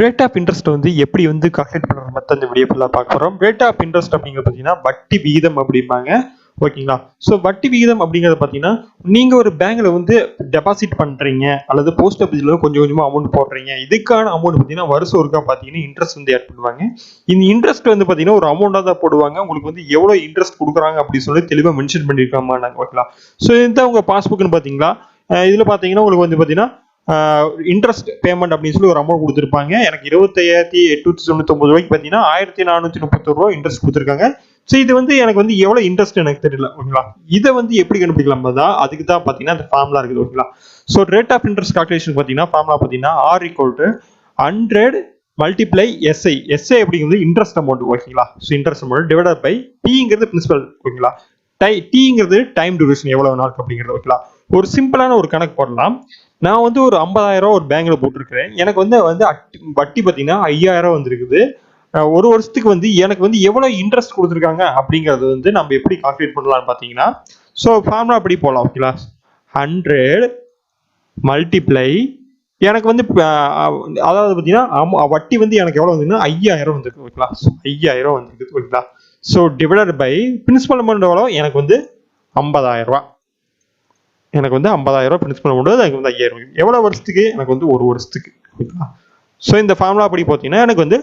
Rate of interest வந்து எப்படி வந்து கால்குலேட் பண்ணுற மற்ற இந்த வீடியோ ஃபுல்லாக பார்க்க போகிறோம் ரேட் ஆஃப் இன்ட்ரெஸ்ட் அப்படிங்கிறது பார்த்தீங்கன்னா வட்டி விகிதம் அப்படிம்பாங்க. ஓகேங்களா ஸோ வட்டி விகிதம் அப்படிங்கிறத பார்த்தீங்கன்னா நீங்கள் ஒரு பேங்க்ல வந்து டெபாசிட் பண்ணுறீங்க அல்லது போஸ்ட் ஆஃபீஸில் கொஞ்சம் கொஞ்சமாக அமௌண்ட் போடுறீங்க. இதுக்கான அமௌண்ட் பார்த்தீங்கன்னா வருஷம் ஒருக்கா பார்த்தீங்கன்னா இன்ட்ரெஸ்ட் வந்து ஆட் பண்ணுவாங்க. இந்த இன்ட்ரெஸ்ட் வந்து பார்த்தீங்கன்னா ஒரு அமௌண்ட்டாக தான் போடுவாங்க. உங்களுக்கு வந்து எவ்வளோ இன்ட்ரெஸ்ட் கொடுக்குறாங்க அப்படின்னு சொல்லி தெளிவாக மென்ஷன் பண்ணியிருக்காமா நாங்கள் ஓகேங்களா ஸோ இந்த உங்கள் பாஸ்புக்னு பார்த்தீங்களா? இதில் பார்த்தீங்கன்னா உங்களுக்கு வந்து பார்த்தீங்கன்னா இன்ட்ரெஸ்ட் பேமெண்ட் அப்படின்னு சொல்லி ஒரு அமௌண்ட் கொடுத்துருப்பாங்க. எனக்கு இருபத்தையாயிரத்தி எட்நூத்தி தொண்ணூத்தொம்பது ரூபாய்க்கு பார்த்தீங்கன்னா ஆயிரத்தி நானூற்றி முப்பத்தொரு ரூபா இன்ட்ரெஸ்ட் கொடுத்துருக்காங்க. ஸோ இது வந்து எனக்கு வந்து எவ்வளோ இன்ட்ரெஸ்ட் எனக்கு தெரியல ஓகேங்களா இதை வந்து எப்படி கண்டுபிடிக்கலாம்? தான் அதுக்கு தான் பார்த்தீங்கன்னா அந்த ஃபார்முலா இருக்குது ஓகேங்களா so rate of interest calculation பார்த்தீங்கன்னா ஃபார்முலா பார்த்தீங்கன்னா R equal to hundred multiply SI SI அப்படிங்கிறது இன்ட்ரெஸ்ட் அமௌண்ட் ஓகேங்களா so interest amount divide by பிங்கிறது பிரின்சிபல் ஓகேங்களா டை டீங்கிறது டைம் டியூரேஷன் எவ்வளவு நாள் அப்படிங்கிறது ஓகேங்களா ஒரு சிம்பிளான ஒரு கணக்கு போடலாம். நான் வந்து ஒரு ஐம்பதாயிரம் ரூபா ஒரு பேங்க்ல போட்டிருக்கிறேன். எனக்கு வந்து வந்து அட்- வட்டி பார்த்தீங்கன்னா ஐயாயிரம் வந்திருக்குது. ஒரு வருஷத்துக்கு வந்து எனக்கு வந்து எவ்வளவு இன்ட்ரெஸ்ட் கொடுத்துருக்காங்க அப்படிங்கறது வந்து நம்ம எப்படி கால்குலேட் பண்ணலாம்னு பார்த்தீங்கன்னா ஸோ ஃபார்முலா அப்படி போகலாம் ஓகேங்களா ஹண்ட்ரட் மல்டிப்ளை எனக்கு வந்து அதாவது பார்த்தீங்கன்னா வட்டி வந்து எனக்கு எவ்வளோ வந்ததுன்னா ஐயாயிரம் வந்திருக்கு ஓகேங்களா ஸோ ஐயாயிரம் வந்திருக்கு ஓகேங்களா so divided by principal amount எவ்வளோ எனக்கு வந்து ஐம்பதாயிரம் ரூபா எனக்கு வந்து ஐம்பதாயிரம் பிரின்ஸ் பிரின்சிபல் அமௌண்ட் எனக்கு வந்து ஐயாயிரம் ரூபாய். எவ்வளோ வருஷத்துக்கு? எனக்கு வந்து ஒரு வருஷத்துக்கு. ஓகேங்களா? ஸோ இந்த ஃபார்முலா படி பார்த்தீங்கன்னா எனக்கு வந்து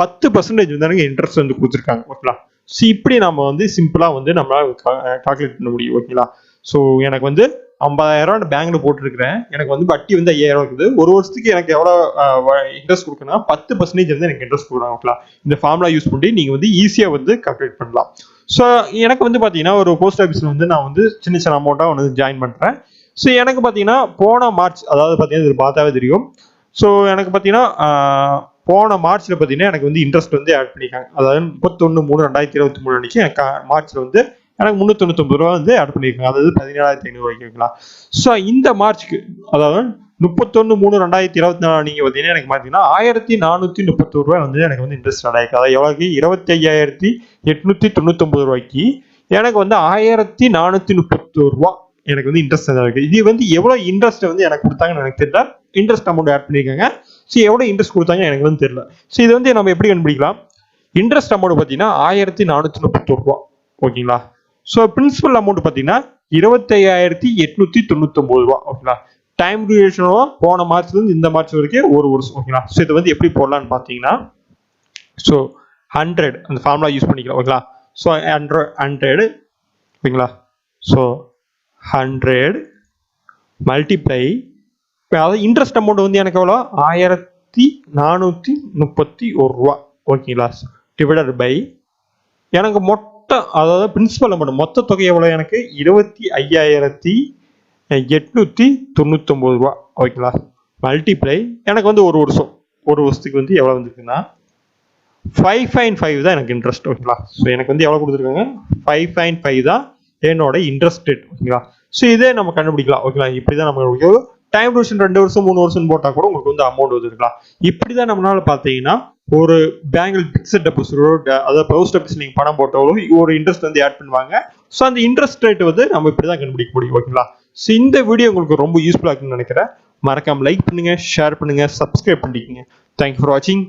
பத்து பர்சன்டேஜ் வந்து எனக்கு இன்ட்ரெஸ்ட் வந்து கொடுத்துருக்காங்க. ஓகேங்களா? ஸோ இப்படி நம்ம வந்து சிம்பிளாக வந்து நம்மளால் கால்குலேட் பண்ண முடியும். ஓகேங்களா? ஸோ எனக்கு வந்து ஐம்பதாயிரம் ரூபா பேங்க்ல போட்டிருக்கிறேன். எனக்கு வந்து வட்டி வந்து ஐயாயிரம் இருக்குது. ஒரு வருஷத்துக்கு எனக்கு எவ்வளோ இன்ட்ரெஸ்ட் கொடுக்குன்னா பத்து பர்சன்டேஜ் வந்து எனக்கு இன்ட்ரெஸ்ட் கொடுக்குறாங்க. ஓகேங்களா? இந்த ஃபார்முலா யூஸ் பண்ணி நீங்கள் வந்து ஈஸியாக வந்து கால்குலேட் பண்ணலாம். ஸோ எனக்கு வந்து பார்த்தீங்கன்னா ஒரு போஸ்ட் ஆஃபீஸில் வந்து நான் வந்து சின்ன சின்ன அமௌண்ட்டாக வந்து ஜாயின் பண்ணுறேன் ஸோ எனக்கு பார்த்தீங்கன்னா போன மார்ச் அதாவது பார்த்தீங்கன்னா இது பார்த்தாவே தெரியும். ஸோ எனக்கு பார்த்தீங்கன்னா போன மார்ச்சில் பார்த்தீங்கன்னா எனக்கு வந்து இன்ட்ரெஸ்ட் வந்து ஆட் பண்ணியிருக்காங்க அதாவது முப்பத்தொன்று மூணு ரெண்டாயிரத்தி இருபத்தி மூணு அன்னைக்கு எனக்கு வந்து எனக்கு முந்நூற்றொண்ணூத்தொம்பது ரூபா வந்து ஆட் பண்ணியிருக்காங்க அதாவது பதினேழாயிரத்தி ஐநூறு ஓகேங்களா ஸோ இந்த மார்ச்சுக்கு அதாவது முப்பத்தொன்று மூணு ரெண்டாயிரத்தி இருபத்தி நாலு நீங்கள் பார்த்தீங்கன்னா எனக்கு பார்த்தீங்கன்னா ஆயிரத்தி நானூற்றி முப்பத்தோரு ரூபாய் வந்து எனக்கு வந்து இன்ட்ரெஸ்ட் ஆகிருக்கு அதாவது எவ்வளோக்கு இருபத்தி ஐயாயிரத்தி எட்நூற்றி தொண்ணூத்தொம்பது ரூபாய்க்கு எனக்கு வந்து ஆயிரத்தி நானூற்றி முப்பத்தோரு ரூபா எனக்கு வந்து இன்ட்ரெஸ்ட் இருக்கு இது வந்து எவ்வளோ இன்ட்ரெஸ்ட் வந்து எனக்கு கொடுத்தாங்கன்னு எனக்கு தெரியல. இன்ட்ரெஸ்ட் அமௌண்ட் ஆட் பண்ணியிருக்காங்க ஸோ எவ்வளோ இன்ட்ரெஸ்ட் கொடுத்தாங்க எனக்கு வந்து தெரியல. ஸோ இது வந்து நம்ம எப்படி கண்டுபிடிக்கலாம்? இன்ட்ரெஸ்ட் அமௌண்ட் பார்த்தீங்கன்னா ஆயிரத்தி நானூற்றி முப்பத்தோரு ரூபா. ஓகேங்களா ஸோ பிரின்சிபல் அமௌண்ட் பார்த்தீங்கன்னா இருபத்தையாயிரத்தி எட்நூத்தி தொண்ணூத்தொம்பது ரூபா ஓகேங்களா டைம் டியூரேஷனோ போன மார்ச்லேருந்து இந்த மார்ச் வரைக்கும் ஒரு வருஷம் ஓகேங்களா ஸோ இது வந்து எப்படி போடலான்னு பார்த்தீங்கன்னா ஸோ ஹண்ட்ரட் அந்த ஃபார்முலா யூஸ் பண்ணிக்கலாம் ஓகேங்களா ஸோ ஹண்ட்ரட் ஹண்ட்ரட் ஓகேங்களா ஸோ ஹண்ட்ரட் மல்டிப்ளை அதாவது இன்ட்ரெஸ்ட் அமௌண்ட் வந்து எனக்கு எவ்வளோ? ஆயிரத்தி நானூற்றி முப்பத்தி ஒரு ரூபா ஓகேங்களா டிவைடட் பை எனக்கு மொத்த அதாவது பிரின்சிபல் அமௌண்ட் மொத்த தொகை எவ்வளோ எனக்கு? இருபத்தி ஐயாயிரத்தி எட்நூற்றி தொண்ணூத்தொம்பது ரூபா. ஓகேங்களா? மல்டிப்ளை எனக்கு வந்து ஒரு வருஷம். ஒரு வருஷத்துக்கு வந்து எவ்வளோ வந்துருக்குன்னா ஃபைவ் பாயிண்ட் ஃபைவ் தான் எனக்கு இன்ட்ரெஸ்ட் ஓகேங்களா? ஸோ எனக்கு வந்து எவ்வளோ கொடுத்துருக்காங்க? ஃபைவ் பாயிண்ட் ஃபைவ் தான் என்னோட இன்ட்ரெஸ்ட் ரேட் ஓகேங்களா? ஸோ இதே நம்ம கண்டுபிடிக்கலாம் ஓகேங்களா? இப்படி தான் நம்ம டைம் டியூரேஷன் ரெண்டு வருஷம் மூணு வருஷம் போட்டால் கூட உங்களுக்கு வந்து அமௌண்ட் வந்துருக்கலாம். இப்படி தான் நம்மளால பார்த்தீங்கன்னா ஒரு பேங்கில் பிக்சட் டெபாசிட்டோ அதாவது போஸ்ட் ஆஃபீஸ் நீங்கள் பணம் போட்டாலோ ஒரு இன்ட்ரெஸ்ட் வந்து ஆட் பண்ணுவாங்க. ஸோ அந்த இன்ட்ரெஸ்ட் ரேட் வந்து நம்ம இப்படி தான் கண்டுபிடிக்க முடியும் ஓகேங்களா ஸோ இந்த வீடியோ உங்களுக்கு ரொம்ப யூஸ்ஃபுல்லாக இருக்குன்னு நினைக்கிறேன். மறக்காம லைக் பண்ணுங்க ஷேர் பண்ணுங்கள் சப்ஸ்கிரைப் பண்ணிக்கோங்க. தேங்க்யூ ஃபார் வாட்சிங்